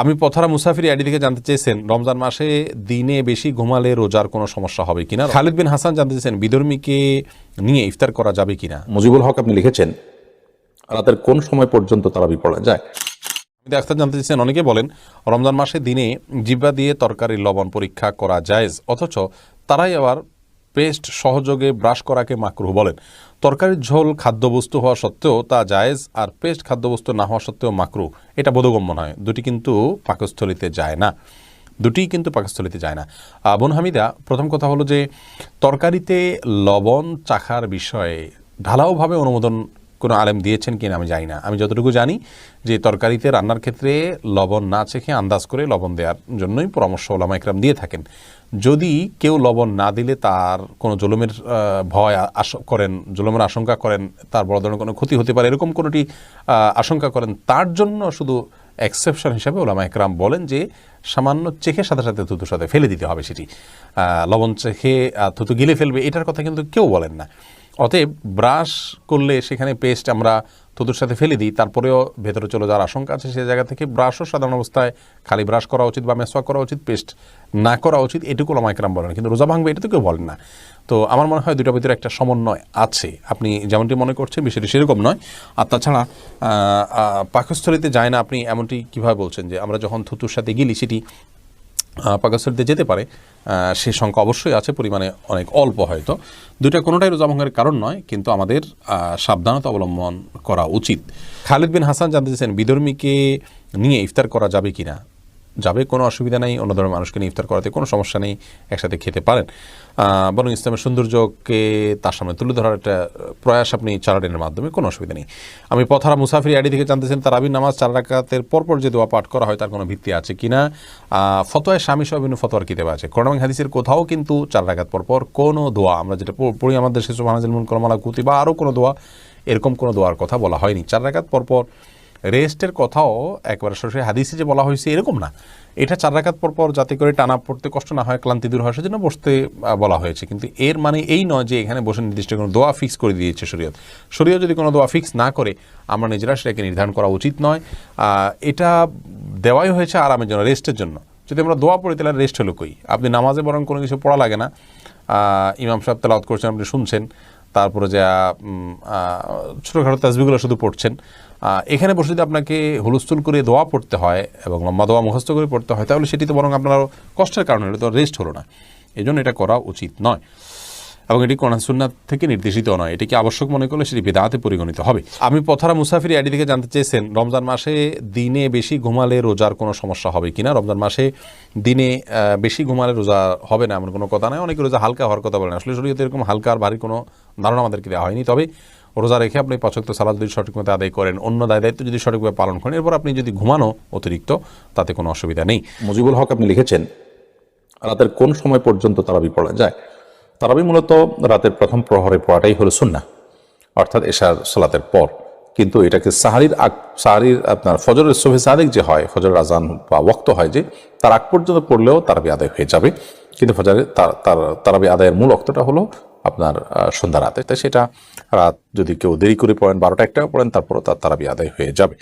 আমি পথরা মুসাফির আইডি থেকে জানতে চেয়েছেন রমজান মাসে দিনে বেশি ঘুমালে রোজার কোনো সমস্যা হবে কিনা? খালিদ বিন হাসান জানতে চেয়েছেন বিধর্মীকে নিয়ে ইফতার করা যাবে কিনা? মুজিবুল হক আপনি লিখেছেন রাতের কোন সময় পর্যন্ত তারাবি পড়া যায়। আখতার জানতে চেয়েছেন অনেকে বলেন রমজান মাসে দিনে জিব্বা দিয়ে তরকারির লবণ পরীক্ষা করা যায় অথচ তারাই আবার পেস্ট সহযোগে ব্রাশ করাকে মাকরুহ বলেন। তরকারির ঝোল খাদ্যবস্তু হওয়া সত্ত্বেও তা জায়েজ আর পেস্ট খাদ্যবস্তু না হওয়া সত্ত্বেও মাকরু এটা বোধগম্য নয়। দুটি কিন্তু পাকস্থলিতে যায় না। দুটিই কিন্তু পাকস্থলিতে যায় না। বোন হামিদা, প্রথম কথা হলো যে তরকারিতে লবণ, চাখার বিষয়ে ঢালাওভাবে অনুমোদন কোনো আলেম দিয়েছেন কিনা আমি জানি না। আমি যতটুকু জানি যে তরকারিতে রান্নার ক্ষেত্রে লবণ না চেখে আন্দাজ করে লবণ দেওয়ার জন্যই পরামর্শ ওলামা ইকরাম দিয়ে থাকেন। যদি কেউ লবণ না দিলে তার কোনো জুলুমের ভয় আশ- করেন, জুলুমের আশঙ্কা করেন, তার বড় ধরনের কোনো ক্ষতি হতে পারে, এরকম কোনোটি আশঙ্কা করেন, তার জন্য শুধু এক্সেপশন হিসাবে ওলামা একরাম বলেন যে সামান্য চেখে সাথে সাথে থুতুর সাথে ফেলে দিতে হবে সেটি। লবণ চেখে থুতু গিলে ফেলবে, এটার কথা কিন্তু কেউ বলেন না। অতএব ব্রাশ করলে সেখানে পেস্ট আমরা থুতুর সাথে ফেলে দিই, তারপরেও ভেতরে চলে যাওয়ার আশঙ্কা আছে সেই জায়গা থেকে। ব্রাশও সাধারণ অবস্থায় খালি ব্রাশ করা উচিত বা মেসওয়াক করা উচিত পেস্ট না করা উচিত, এটুকু ওলামাইকরাম বলেন। কিন্তু রোজা ভাঙবে এটা তো কেউ বলেন না। তো আমার মনে হয় দুটার ভিতরে একটা সমন্বয় আছে। আপনি যেমনটি মনে করছেন, বিষয়টি সেরকম নয়। আর তাছাড়া পাকস্থলিতে যায় না আপনি এমনটি কীভাবে বলছেন যে আমরা যখন থুতুর সাথে গেলি, সেটি পাকস্থলিতে যেতে পারে সে সংখ্যা অবশ্যই আছে, পরিমাণে অনেক অল্প হয়তো। দুইটা কোনোটাই রোজা ভঙ্গের কারণ নয়, কিন্তু আমাদের সাবধানতা অবলম্বন করা উচিত। খালিদ বিন হাসান জানতে চেয়েছেন বিধর্মীকে নিয়ে ইফতার করা যাবে কিনা। যাবে, কোনো অসুবিধা নেই, অন্য ধরনের মানুষকে নিয়ে ইফতার করাতে কোনো সমস্যা নেই, একসাথে খেতে পারেন। বরং ইসলামের সৌন্দর্যকে তার সামনে তুলে ধরার একটা প্রয়াস আপনি চারাডিনের মাধ্যমে কোনো অসুবিধা নেই। আমি পথারা মুসাফির আইডি থেকে জানতেছেন তারাবির নামাজ চার রাকাতের পরপর যে দোয়া পাঠ করা হয়, তার কোনো ভিত্তি আছে কি না ফতোয়ায় স্বামী সহ বিভিন্ন ফতোয়ার কিতাবে আছে। করোনা হাদিসের কোথাও কিন্তু চার রাকাত পরপর কোনো দোয়া, আমরা যেটা পড়ি আমাদের শেষ মাহাজিল মুন কলমালা কুতি বা আরও কোনো দোয়া, এরকম কোনো দোয়ার কথা বলা হয়নি। চার রাকাত পরপর রেস্টের কথাও একবার সরাসরি হাদিসে যে বলা হয়েছে এরকম না। এটা চার রাকাত পর পর যাতে করে টানা পড়তে কষ্ট না হয়, ক্লান্তি দূর হয়, সেজন্য বসতে বলা হয়েছে। কিন্তু এর মানে এই নয় যে এখানে বসে নির্দিষ্ট কোনো দোয়া ফিক্স করে দিয়েছে শরীয়ত। শরীয়ত যদি কোনো দোয়া ফিক্স না করে, আমরা নিজেরা সেটাকে নির্ধারণ করা উচিত নয়। এটা দেওয়াই হয়েছে আরামের জন্য, রেস্টের জন্য। যদি আমরা দোয়া পড়ি, তাহলে রেস্ট হলো কই? আপনি নামাজে বরং কোনো কিছু পড়া লাগে না। ইমাম সাহেব তেলাওয়াত করছেন, আপনি শুনছেন। তারপরে যে ছোটোখাটো তাজবিগুলো শুধু পড়ছেন এখানে বসে যদি আপনাকে হুলস্থুল করে দোয়া পড়তে হয় এবং লম্বা দোয়া মুখস্থ করে পড়তে হয়, তাহলে সেটি তো বরং আপনার কষ্টের কারণে এটা তো রেস্ট হলো না। এই জন্য এটা করা উচিত নয়। এবং এটি কোরআনসুন্নাত থেকে নির্দেশিত নয়। এটিকে আবশ্যক মনে করলে সেটি বেদাতে পরিগণিত হবে। আমি পথরা মুসাফির আইডি থেকে জানতে চেয়েছেন, রমজান মাসে দিনে বেশি ঘুমালে রোজার কোনো সমস্যা হবে কিনা? রমজান মাসে দিনে বেশি ঘুমালে রোজা হবে না এমন কোনো কথা নয় অনেকে রোজা হালকা হওয়ার কথা বলেন। আসলে শরীয়তে এরকম হালকা আর ভারী কোনো ধারণা আমাদেরকে দেওয়া হয়নি। তবে রোজা রেখে আপনি পাচক সালাদ যদি সঠিক মতো আদায় করেন, অন্য দায় দায়িত্ব যদি সঠিকভাবে পালন করেন, এরপর আপনি যদি ঘুমানো অতিরিক্ত, তাতে কোনো অসুবিধা নেই। মুজিবুল হক আপনি লিখেছেন, রাতের কোন সময় পর্যন্ত তারাবি পড়া যায়? তারাবি মূলত রাতের প্রথম প্রহরে পড়াটাই হলো সুন্না অর্থাৎ এশার সালাতের পর। কিন্তু এটাকে সাহারির আগ, সাহারির আপনার ফজরের শোভে সাদেক যে হয় ফজর আজান বা ওক্ত হয় যে, তার আগ পর্যন্ত পড়লেও তারাবি আদায় হয়ে যাবে। কিন্তু ফজরের তার তার, তারাবি আদায়ের মূল অক্তটা হলো আপনার সন্ধ্যা রাতে। তাই সেটা রাত যদি কেউ দেরি করে পড়েন, বারোটা একটা পড়েন, তারপরও তার তারাবি আদায় হয়ে যাবে।